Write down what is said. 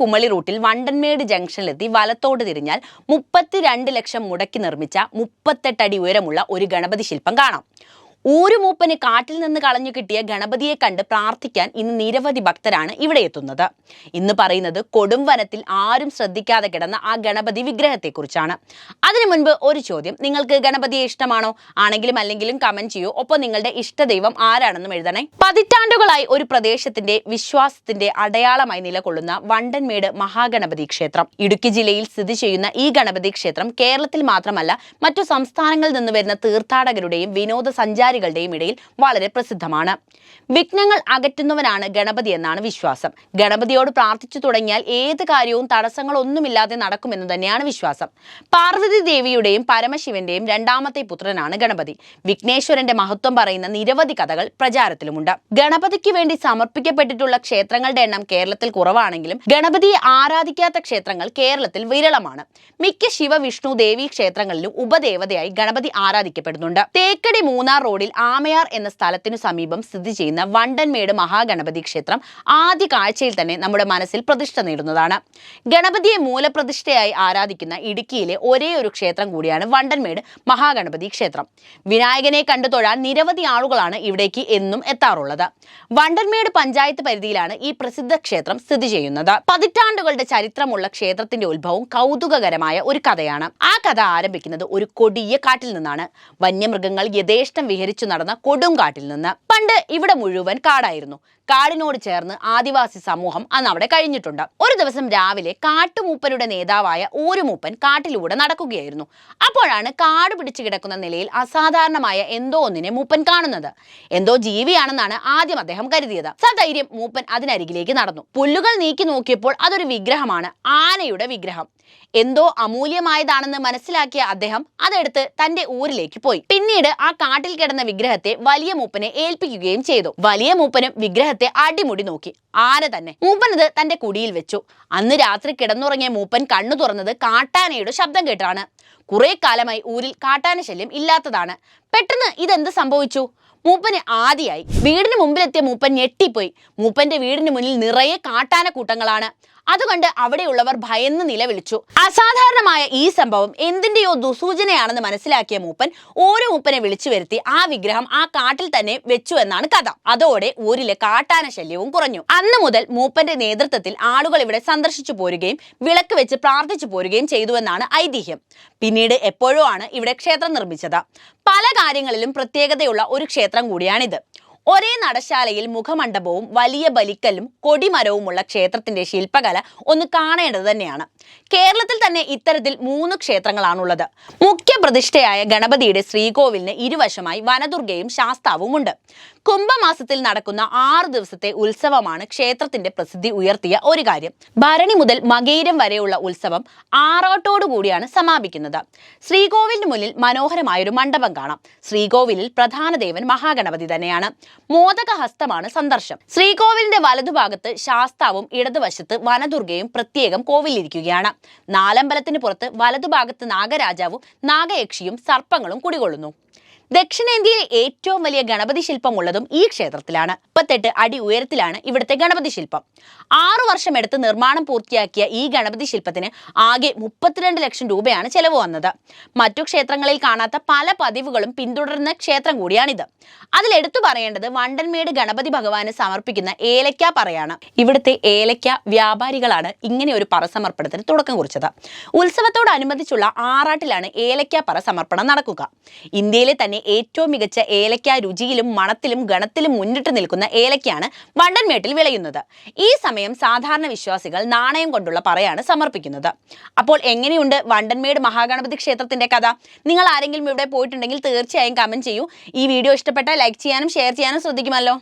കുമളി റൂട്ടിൽ വണ്ടൻമേട് ജംഗ്ഷനിലെത്തി വലത്തോട് തിരിഞ്ഞാൽ മുപ്പത്തിരണ്ട് ലക്ഷം മുടക്കി നിർമ്മിച്ച മുപ്പത്തെട്ടടി ഉയരമുള്ള ഒരു ഗണപതി ശില്പം കാണാം. ഊരുമൂപ്പന് കാട്ടിൽ നിന്ന് കളഞ്ഞു കിട്ടിയ ഗണപതിയെ കണ്ട് പ്രാർത്ഥിക്കാൻ ഇന്ന് നിരവധി ഭക്തരാണ് ഇവിടെ എത്തുന്നത്. ഇന്ന് പറയുന്നത് കൊടും വനത്തിൽ ആരും ശ്രദ്ധിക്കാതെ കിടന്ന ആ ഗണപതി വിഗ്രഹത്തെക്കുറിച്ചാണ്. അതിനു മുൻപ് ഒരു ചോദ്യം നിങ്ങൾക്ക് ഗണപതിയെ ഇഷ്ടമാണോ? ആണെങ്കിലും അല്ലെങ്കിലും കമന്റ് ചെയ്യൂ. ഒപ്പം നിങ്ങളുടെ ഇഷ്ടദൈവം ആരാണെന്നും എഴുതണേ. പതിറ്റാണ്ടുകളായി ഒരു പ്രദേശത്തിന്റെ വിശ്വാസത്തിന്റെ അടയാളമായി നിലകൊള്ളുന്ന വണ്ടൻമേട് മഹാഗണപതി ക്ഷേത്രം. ഇടുക്കി ജില്ലയിൽ സ്ഥിതി ചെയ്യുന്ന ഈ ഗണപതി ക്ഷേത്രം കേരളത്തിൽ മാത്രമല്ല മറ്റു സംസ്ഥാനങ്ങളിൽ നിന്ന് വരുന്ന തീർത്ഥാടകരുടെയും വിനോദസഞ്ചാരികളുടെയും ഇടയിൽ വളരെ പ്രസിദ്ധമാണ്. വിഘ്നങ്ങൾ അകറ്റുന്നവനാണ് ഗണപതി എന്നാണ് വിശ്വാസം. ഗണപതിയോട് പ്രാർത്ഥിച്ചു തുടങ്ങിയാൽ ഏത് കാര്യവും തടസ്സങ്ങളൊന്നുമില്ലാതെ നടക്കുമെന്ന് തന്നെയാണ് വിശ്വാസം. പാർവതി ദേവിയുടെയും പരമശിവന്റെയും രണ്ടാമത്തെ പുത്രനാണ് ഗണപതി. വിഘ്നേശ്വരന്റെ മഹത്വം പറയുന്ന നിരവധി കഥകൾ പ്രചാരത്തിലുമുണ്ട്. ഗണപതിക്ക് വേണ്ടി സമർപ്പിക്കപ്പെട്ടിട്ടുള്ള ക്ഷേത്രങ്ങളുടെ എണ്ണം കേരളത്തിൽ കുറവാണെങ്കിലും ഗണപതിയെ ആരാധിക്കാത്ത ക്ഷേത്രങ്ങൾ കേരളത്തിൽ വിരളമാണ്. മിക്ക ശിവ വിഷ്ണു ദേവി ക്ഷേത്രങ്ങളിലും ഉപദേവതയായി ഗണപതി ആരാധിക്കപ്പെടുന്നുണ്ട്. തേക്കടി മൂന്നാർ റോഡിൽ ആമയാർ എന്ന സ്ഥലത്തിനു സമീപം സ്ഥിതി ചെയ്യുന്ന വണ്ടൻമേട് മഹാഗണപതി ക്ഷേത്രം ആദ്യ കാഴ്ചയിൽ തന്നെ നമ്മുടെ മനസ്സിൽ പ്രതിഷ്ഠ നേടുന്നതാണ്. ഗണപതിയെ മൂലപ്രതിഷ്ഠയായി ആരാധിക്കുന്ന ഇടുക്കിയിലെ ഒരേ ഒരു ക്ഷേത്രം കൂടിയാണ് വണ്ടൻമേട് മഹാഗണപതി ക്ഷേത്രം. വിനായകനെ കണ്ടു തൊഴാൻ നിരവധി ആളുകളാണ് ഇവിടേക്ക് എന്നും എത്താറുള്ളത്. വണ്ടൻമേട് പഞ്ചായത്ത് പരിധിയിലാണ് ഈ പ്രസിദ്ധ ക്ഷേത്രം സ്ഥിതി ചെയ്യുന്നത്. പതിറ്റാണ്ടുകളുടെ ചരിത്രമുള്ള ക്ഷേത്രത്തിന്റെ ഉത്ഭവം കൗതുകകരമായ ഒരു കഥയാണ്. ആ കഥ ആരംഭിക്കുന്നത് ഒരു കൊടിയ കാട്ടിൽ നിന്നാണ്. വന്യമൃഗങ്ങൾ യഥേഷ്ടം വിഹരിച്ചു നടന്ന കൊടുങ്കാട്ടിൽ നിന്ന്. പണ്ട് ഇവിടെ മുഴുവൻ കാടായിരുന്നു. കാടിനോട് ചേർന്ന് ആദിവാസി സമൂഹം അന്ന് അവിടെ കഴിഞ്ഞിട്ടുണ്ട്. ഒരു ദിവസം രാവിലെ കാട്ടുമൂപ്പരുടെ നേതാവായ ഊരുമൂപ്പൻ കാട്ടിലൂടെ നടക്കുകയായിരുന്നു. അപ്പോഴാണ് കാട് പിടിച്ചു കിടക്കുന്ന നിലയിൽ അസാധാരണമായ എന്തോ ഒന്നിനെ മൂപ്പൻ കാണുന്നത്. എന്തോ ജീവിയാണെന്നാണ് ആദ്യം അദ്ദേഹം കരുതിയത്. സധൈര്യം മൂപ്പൻ അതിനരികിലേക്ക് നടന്നു. പുല്ലുകൾ നീക്കി നോക്കിയപ്പോൾ അതൊരു വിഗ്രഹമാണ്. ആനയുടെ വിഗ്രഹം. എന്തോ അമൂല്യമായതാണെന്ന് മനസ്സിലാക്കിയ അദ്ദേഹം അതെടുത്ത് തന്റെ ഊരിലേക്ക് പോയി. പിന്നീട് ആ കാട്ടിൽ കിടന്ന വിഗ്രഹത്തെ വലിയ മൂപ്പനെ ഏൽപ്പിക്കുകയും ചെയ്തു. വലിയ മൂപ്പനും വിഗ്രഹത്തെ അടിമുടി നോക്കി. ആന തന്നെ. മൂപ്പനത് തന്റെ കുടിയിൽ വെച്ചു. അന്ന് രാത്രി കിടന്നുറങ്ങിയ മൂപ്പൻ കണ്ണു തുറന്നത് കാട്ടാനയുടെ ശബ്ദം കേട്ടാണ് കുറെ കാലമായി ഊരിൽ കാട്ടാന ശല്യം ഇല്ലാത്തതാണ്. പെട്ടെന്ന് ഇതെന്ത് സംഭവിച്ചു? മൂപ്പന് ആദിയായി. വീടിന് മുമ്പിലെത്തിയ മൂപ്പൻ ഞെട്ടിപ്പോയി. മൂപ്പന്റെ വീടിന് മുന്നിൽ നിറയെ കാട്ടാന കൂട്ടങ്ങളാണ് അതുകൊണ്ട് അവിടെയുള്ളവർ ഭയന്ന് നിലവിളിച്ചു. അസാധാരണമായ ഈ സംഭവം എന്തിന്റെയോ ദുസൂചനയാണെന്ന് മനസ്സിലാക്കിയ മൂപ്പൻ ഓരോ മൂപ്പനെ വിളിച്ചു വരുത്തി ആ വിഗ്രഹം ആ കാട്ടിൽ തന്നെ വെച്ചു എന്നാണ് കഥ. അതോടെ ഊരിലെ കാട്ടാന ശല്യവും കുറഞ്ഞു. അന്ന് മുതൽ മൂപ്പന്റെ നേതൃത്വത്തിൽ ആളുകൾ ഇവിടെ സന്ദർശിച്ചു പോരുകയും വിളക്ക് വെച്ച് പ്രാർത്ഥിച്ചു പോരുകയും ചെയ്തുവെന്നാണ് ഐതിഹ്യം. പിന്നീട് എപ്പോഴോ ആണ് ഇവിടെ ക്ഷേത്രം നിർമ്മിച്ചത്. പല കാര്യങ്ങളിലും പ്രത്യേകതയുള്ള ഒരു ക്ഷേത്രം കൂടിയാണിത്. ഒരേ നടശാലയിൽ മുഖമണ്ഡപവും വലിയ ബലിക്കല്ലും കൊടിമരവുമുള്ള ക്ഷേത്രത്തിന്റെ ശില്പകല ഒന്ന് കാണേണ്ടത് തന്നെയാണ്. കേരളത്തിൽ തന്നെ ഇത്തരത്തിൽ മൂന്ന് ക്ഷേത്രങ്ങളാണുള്ളത്. മുഖ്യ പ്രതിഷ്ഠയായ ഗണപതിയുടെ ശ്രീകോവിലിന് ഇരുവശമായി വനദുർഗയും ശാസ്താവുമുണ്ട്. കുംഭമാസത്തിൽ നടക്കുന്ന ആറ് ദിവസത്തെ ഉത്സവമാണ് ക്ഷേത്രത്തിന്റെ പ്രസിദ്ധി ഉയർത്തിയ ഒരു കാര്യം. ഭരണി മുതൽ മകേരം വരെയുള്ള ഉത്സവം ആറാട്ടോടു കൂടിയാണ് സമാപിക്കുന്നത്. ശ്രീകോവിലിന് മുന്നിൽ മനോഹരമായൊരു മണ്ഡപം കാണാം. ശ്രീകോവിലിൽ പ്രധാന ദേവൻ മഹാഗണപതി തന്നെയാണ്. മോദകഹസ്തമാണ് സന്ദർശം. ശ്രീകോവിലിന്റെ വലതുഭാഗത്ത് ശാസ്താവും ഇടതുവശത്ത് വനദുർഗയും പ്രത്യേകം കോവിലിരിക്കുകയാണ്. നാലമ്പലത്തിന് പുറത്ത് വലതുഭാഗത്ത് നാഗരാജാവും നാഗയക്ഷിയും സർപ്പങ്ങളും കുടികൊള്ളുന്നു ദക്ഷിണേന്ത്യയിലെ ഏറ്റവും വലിയ ഗണപതി ശില്പം ഉള്ളതും ഈ ക്ഷേത്രത്തിലാണ്. മുപ്പത്തെട്ട് അടി ഉയരത്തിലാണ് ഇവിടുത്തെ ഗണപതി ശില്പം. ആറു വർഷം എടുത്ത് നിർമ്മാണം പൂർത്തിയാക്കിയ ഈ ഗണപതി ശില്പത്തിന് ആകെ മുപ്പത്തിരണ്ട് ലക്ഷം രൂപയാണ് ചെലവ് വന്നത്. മറ്റു ക്ഷേത്രങ്ങളിൽ കാണാത്ത പല പതിവുകളും പിന്തുടരുന്ന ക്ഷേത്രം കൂടിയാണിത്. അതിൽ എടുത്തു പറയേണ്ടത് വണ്ടൻമേട് ഗണപതി ഭഗവാന് സമർപ്പിക്കുന്ന ഏലക്ക പറയാണ്. ഇവിടുത്തെ ഏലക്ക വ്യാപാരികളാണ് ഇങ്ങനെ ഒരു പറ സമർപ്പണത്തിന് തുടക്കം കുറിച്ചത്. ഉത്സവത്തോടനുബന്ധിച്ചുള്ള ആറാട്ടിലാണ് ഏലക്ക പറ സമർപ്പണം നടക്കുക. ഇന്ത്യയിലെ തന്നെ ഏറ്റവും മികച്ച ഏലക്ക രുചിയിലും മണത്തിലും ഗണത്തിലും മുന്നിട്ട് നിൽക്കുന്ന ഏലക്കയാണ് വണ്ടൻമേട്ടിൽ വിളയുന്നത്. ഈ സമയം സാധാരണ വിശ്വാസികൾ നാണയം കൊണ്ടുള്ള പറയാണ് സമർപ്പിക്കുന്നത്. അപ്പോൾ എങ്ങനെയുണ്ട് വണ്ടൻമേട് മഹാഗണപതി ക്ഷേത്രത്തിന്റെ കഥ? നിങ്ങൾ ആരെങ്കിലും ഇവിടെ പോയിട്ടുണ്ടെങ്കിൽ തീർച്ചയായും കമന്റ് ചെയ്യൂ. ഈ വീഡിയോ ഇഷ്ടപ്പെട്ടാൽ ലൈക്ക് ചെയ്യാനും ഷെയർ ചെയ്യാനും ശ്രദ്ധിക്കുമല്ലോ.